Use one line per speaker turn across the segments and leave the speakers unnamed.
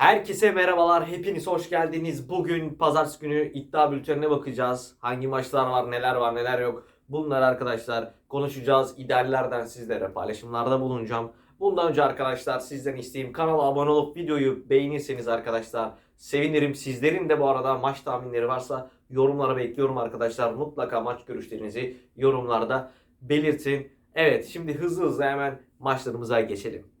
Herkese merhabalar, hepiniz hoş geldiniz. Bugün pazartesi günü iddia bültenine bakacağız. Hangi maçlar var, neler var, neler yok. Bunları arkadaşlar konuşacağız. İdeallerden sizlere paylaşımlarda bulunacağım. Bundan önce arkadaşlar sizden isteğim kanala abone olup videoyu beğenirseniz arkadaşlar sevinirim. Sizlerin de bu arada maç tahminleri varsa yorumlara bekliyorum arkadaşlar. Mutlaka maç görüşlerinizi yorumlarda belirtin. Evet şimdi hızlı hızlı hemen maçlarımıza geçelim.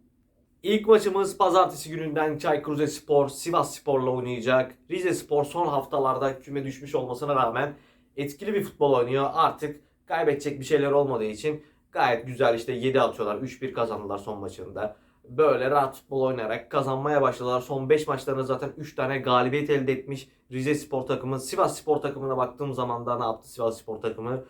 İlk maçımız pazartesi gününden Çaykur Rizespor Sivas Spor'la oynayacak. Rize Spor son haftalarda küme düşmüş olmasına rağmen etkili bir futbol oynuyor. Artık kaybedecek bir şeyler olmadığı için gayet güzel işte 7 atıyorlar. 3-1 kazandılar son maçında. Böyle rahat futbol oynayarak kazanmaya başladılar. Son 5 maçlarında zaten 3 tane galibiyet elde etmiş Rize Spor takımı. Sivas Spor takımına baktığım zaman da ne yaptı Sivas Spor takımı?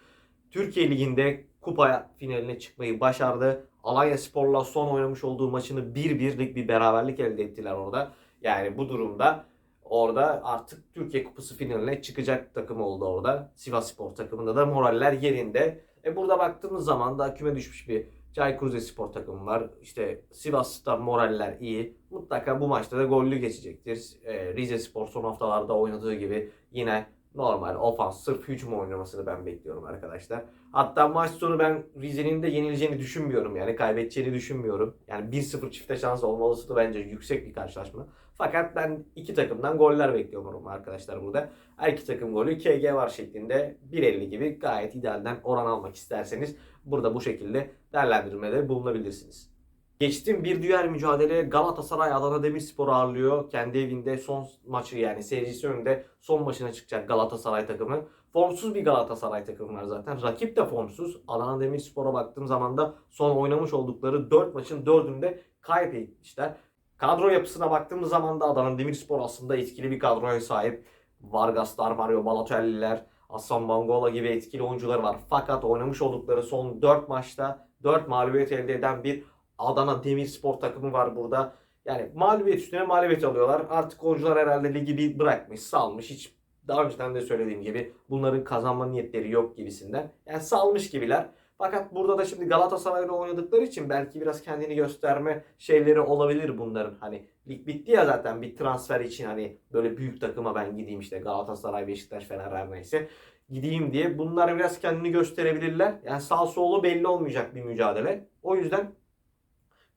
Türkiye Ligi'nde kupa finaline çıkmayı başardı. Alanya Spor'la son oynamış olduğu maçını 1-1'lik bir beraberlik elde ettiler orada. Yani bu durumda orada artık Türkiye Kupası finaline çıkacak takım oldu orada. Sivas Spor takımında da moraller yerinde. E burada baktığımız zaman da küme düşmüş bir Çaykur Rizespor takımı var. İşte Sivas'ta moraller iyi. Mutlaka bu maçta da gollü geçecektir. E, Rize Spor son haftalarda oynadığı gibi yine normal ofans sırf hücum oynamasını ben bekliyorum arkadaşlar. Hatta maç sonu ben Rize'nin de yenileceğini düşünmüyorum. Yani kaybedeceğini düşünmüyorum. Yani 1-0 çifte şans olmalısı da bence yüksek bir karşılaşma. Fakat ben iki takımdan goller bekliyorum arkadaşlar burada. Her iki takım golü KG var şeklinde 1.50 gibi gayet idealden oran almak isterseniz burada bu şekilde değerlendirmede bulunabilirsiniz. Geçtim bir diğer mücadele Galatasaray Adana Demirspor ağırlıyor. Kendi evinde son maçı yani seyircisi önünde son maçına çıkacak Galatasaray takımı. Formsuz bir Galatasaray takımı var zaten. Rakip de formsuz. Adana Demirspor'a baktığım zaman da son oynamış oldukları 4 maçın 4'ünde kaybetmişler. Kadro yapısına baktığımız zaman da Adana Demirspor aslında etkili bir kadroya sahip. Vargaslar, Mario Balotelli'ler, Aslan Bangola gibi etkili oyuncuları var. Fakat oynamış oldukları son 4 maçta 4 mağlubiyet elde eden bir Adana Demirspor takımı var burada. Yani mağlubiyet üstüne mağlubiyet alıyorlar. Artık oyuncular herhalde ligi bir bırakmış, salmış. Hiç daha önceden de söylediğim gibi bunların kazanma niyetleri yok gibisinden. Yani salmış gibiler. Fakat burada da şimdi Galatasaray'la oynadıkları için belki biraz kendini gösterme şeyleri olabilir bunların. Hani lig bitti ya zaten bir transfer için hani böyle büyük takıma ben gideyim işte Galatasaray, Beşiktaş, Fener her neyse gideyim diye. Bunlar biraz kendini gösterebilirler. Yani sağ solu belli olmayacak bir mücadele. O yüzden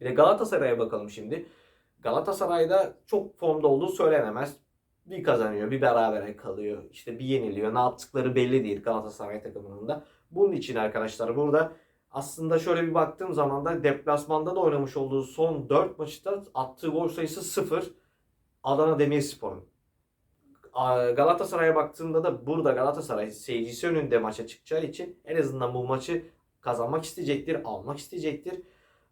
bir de Galatasaray'a bakalım şimdi. Galatasaray'da çok formda olduğu söylenemez. Bir kazanıyor, bir berabere kalıyor. İşte bir yeniliyor. Ne yaptıkları belli değil Galatasaray takımının da. Bunun için arkadaşlar burada aslında şöyle bir baktığım zaman da deplasmanda da oynamış olduğu son 4 maçta attığı gol sayısı 0. Adana Demirspor'un. Galatasaray'a baktığımda da burada Galatasaray seyircisi önünde maça çıkacağı için en azından bu maçı kazanmak isteyecektir, almak isteyecektir.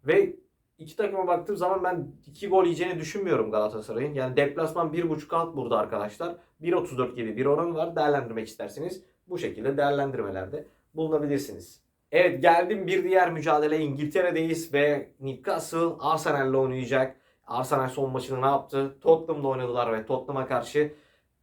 Ve iki takıma baktığım zaman ben iki gol yiyeceğini düşünmüyorum Galatasaray'ın. Yani deplasman 1.5 alt burada arkadaşlar. 1.34 gibi bir oran var. Değerlendirmek isterseniz bu şekilde değerlendirmelerde bulunabilirsiniz. Evet geldim bir diğer mücadele İngiltere'deyiz ve Newcastle Arsenal'le oynayacak. Arsenal son maçını ne yaptı? Tottenham'da oynadılar ve Tottenham'a karşı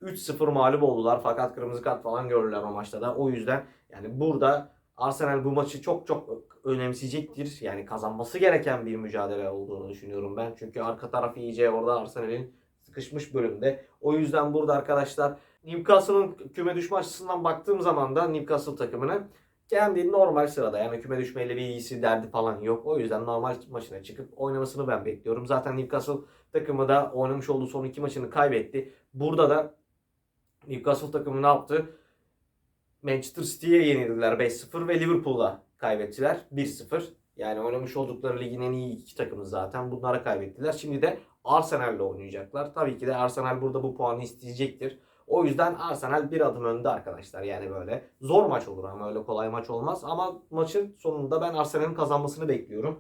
3-0 mağlup oldular. Fakat kırmızı kart falan gördüler o maçta da. O yüzden yani burada Arsenal bu maçı çok çok önemseyecektir. Yani kazanması gereken bir mücadele olduğunu düşünüyorum ben. Çünkü arka taraf iyice orada Arsenal'in sıkışmış bölümde. O yüzden burada arkadaşlar Newcastle'ın küme düşme açısından baktığım zaman da Newcastle takımına kendi normal sırada yani küme düşmeyle bir ilgisi derdi falan yok. O yüzden normal maçına çıkıp oynamasını ben bekliyorum. Zaten Newcastle takımı da oynamış olduğu son iki maçını kaybetti. Burada da Newcastle takımı ne yaptı? Manchester City'ye yenildiler 5-0 ve Liverpool'a kaybettiler 1-0. Yani oynamış oldukları ligin en iyi iki takımı zaten. Bunlara kaybettiler. Şimdi de Arsenal'le oynayacaklar. Tabii ki de Arsenal burada bu puanı isteyecektir. O yüzden Arsenal bir adım önde arkadaşlar. Yani böyle zor maç olur ama öyle kolay maç olmaz. Ama maçın sonunda ben Arsenal'in kazanmasını bekliyorum.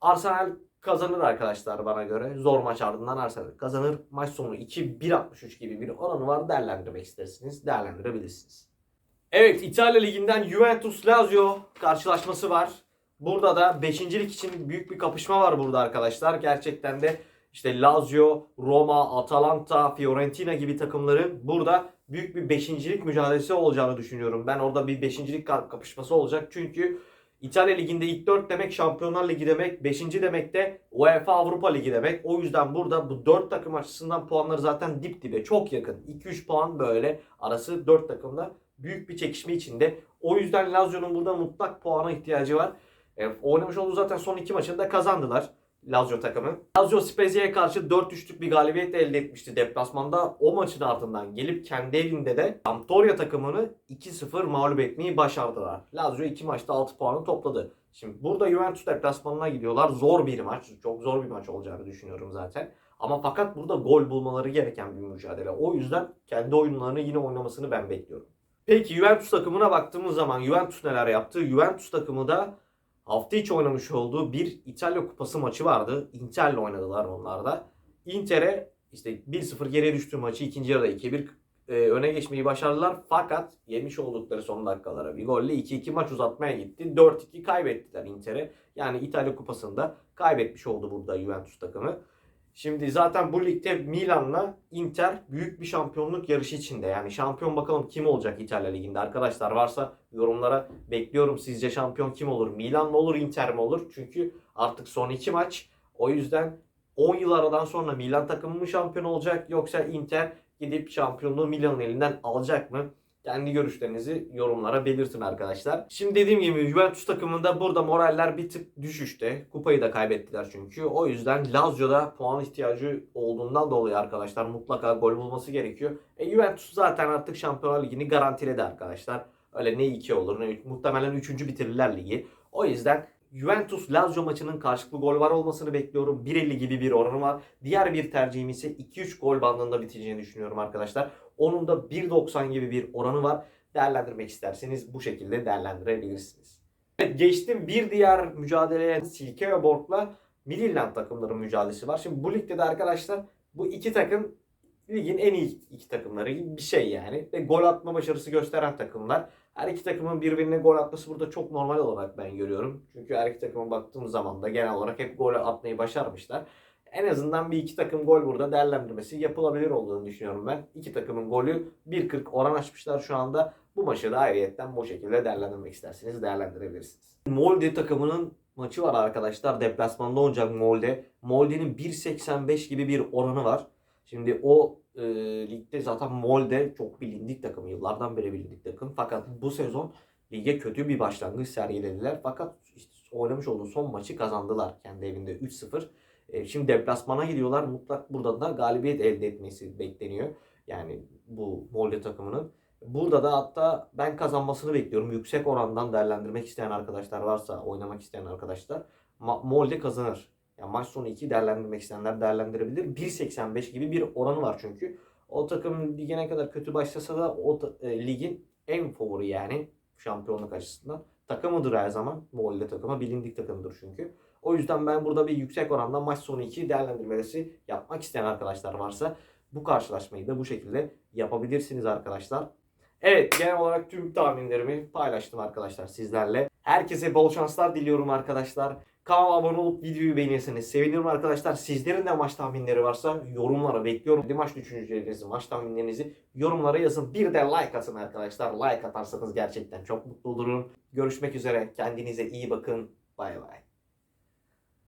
Arsenal kazanır arkadaşlar bana göre. Zor maç ardından Arsenal kazanır. Maç sonu 2-1.63 gibi bir oranı var. Değerlendirmek isterseniz değerlendirebilirsiniz. Evet İtalya Ligi'nden Juventus Lazio karşılaşması var. Burada da 5. lig için büyük bir kapışma var burada arkadaşlar. Gerçekten de işte Lazio, Roma, Atalanta, Fiorentina gibi takımların burada büyük bir 5. lig mücadelesi olacağını düşünüyorum. Ben orada bir 5. lig kapışması olacak. Çünkü İtalya Ligi'nde ilk 4 demek Şampiyonlar Ligi demek. 5. demek de UEFA Avrupa Ligi demek. O yüzden burada bu 4 takım açısından puanları zaten dip dibe. Çok yakın. 2-3 puan böyle arası 4 takımda büyük bir çekişme içinde. O yüzden Lazio'nun burada mutlak puana ihtiyacı var. E, oynamış olduğu zaten son iki maçını da kazandılar. Lazio takımı. Lazio Spezia'ya karşı 4-3'lük bir galibiyet elde etmişti deplasmanda. O maçın ardından gelip kendi evinde de Sampdoria takımını 2-0 mağlup etmeyi başardılar. Lazio 2 maçta 6 puanı topladı. Şimdi burada Juventus deplasmanına gidiyorlar. Zor bir maç. Çok zor bir maç olacağını düşünüyorum zaten. Ama fakat burada gol bulmaları gereken bir mücadele. O yüzden kendi oyunlarını yine oynamasını ben bekliyorum. Peki Juventus takımına baktığımız zaman Juventus neler yaptı? Juventus takımı da hafta içi oynamış olduğu bir İtalya Kupası maçı vardı. Inter'le oynadılar onlar da. Inter'e işte 1-0 geriye düştüğü maçı ikinci yarıda 2-1 e, öne geçmeyi başardılar. Fakat yemiş oldukları son dakikalara bir golle 2-2 maç uzatmaya gitti. 4-2 kaybettiler Inter'e. Yani İtalya Kupası'nda kaybetmiş oldu burada Juventus takımı. Şimdi zaten bu ligde Milan'la Inter büyük bir şampiyonluk yarışı içinde. Yani şampiyon bakalım kim olacak İtalya Ligi'nde arkadaşlar varsa yorumlara bekliyorum. Sizce şampiyon kim olur? Milan mı olur, Inter mi olur? Çünkü artık son iki maç. O yüzden 10 yıl aradan sonra Milan takımı mı şampiyon olacak yoksa Inter gidip şampiyonluğu Milan'ın elinden alacak mı? Kendi görüşlerinizi yorumlara belirtin arkadaşlar. Şimdi dediğim gibi Juventus takımında burada moraller bir tık düşüşte. Kupayı da kaybettiler çünkü. O yüzden Lazio'da puan ihtiyacı olduğundan dolayı arkadaşlar mutlaka gol bulması gerekiyor. E, Juventus zaten artık Şampiyonlar Ligi'ni garantiledi arkadaşlar. Öyle ne 2 olur ne üç- muhtemelen 3. bitirirler ligi. O yüzden Juventus Lazio maçının karşılıklı gol var olmasını bekliyorum. 1.50 gibi bir oranı var. Diğer bir tercihim ise 2-3 gol bandında biteceğini düşünüyorum arkadaşlar. Onun da 1.90 gibi bir oranı var. Değerlendirmek isterseniz bu şekilde değerlendirebilirsiniz. Evet, geçtim bir diğer mücadeleye Silkeborg'la Midtjylland takımların mücadelesi var. Şimdi bu ligde de arkadaşlar bu iki takım ligin en iyi iki takımları gibi bir şey yani. Ve gol atma başarısı gösteren takımlar. Her iki takımın birbirine gol atması burada çok normal olarak ben görüyorum. Çünkü her iki takıma baktığım zaman da genel olarak hep gol atmayı başarmışlar. En azından bir iki takım gol burada değerlendirmesi yapılabilir olduğunu düşünüyorum ben. İki takımın golü 1.40 oran açmışlar şu anda. Bu maçı da ayrıyetten bu şekilde değerlendirmek isterseniz değerlendirebilirsiniz. Molde takımının maçı var arkadaşlar. Deplasmanda olacak Molde. Molde'nin 1.85 gibi bir oranı var. Şimdi o e, ligde zaten Molde çok bilindik takım. Yıllardan beri bilindik takım. Fakat bu sezon lige kötü bir başlangıç sergilediler. Fakat işte oynamış olduğu son maçı kazandılar kendi evinde 3-0. E, şimdi deplasmana gidiyorlar. Mutlak burada da galibiyet elde etmesi bekleniyor. Yani bu Molde takımının. Burada da hatta ben kazanmasını bekliyorum. Yüksek orandan değerlendirmek isteyen arkadaşlar varsa, oynamak isteyen arkadaşlar Ma- Molde kazanır. Yani maç sonu 2 değerlendirmek isteyenler değerlendirebilir. 1.85 gibi bir oranı var çünkü. O takım lige ne kadar kötü başlasa da o e, ligin en favori yani şampiyonluk açısından takımıdır her zaman. Molde takımı bilindik takımdır çünkü. O yüzden ben burada bir yüksek oranda maç sonu 2 değerlendirmesi yapmak isteyen arkadaşlar varsa bu karşılaşmayı da bu şekilde yapabilirsiniz arkadaşlar. Evet genel olarak tüm tahminlerimi paylaştım arkadaşlar sizlerle. Herkese bol şanslar diliyorum arkadaşlar. Kanala abone olup videoyu beğenirseniz sevinirim arkadaşlar. Sizlerin de maç tahminleri varsa yorumlara bekliyorum. Maç düşüncelerinizi, maç tahminlerinizi yorumlara yazın. Bir de like atın arkadaşlar. Like atarsanız gerçekten çok mutlu olurum. Görüşmek üzere. Kendinize iyi bakın. Bay bay.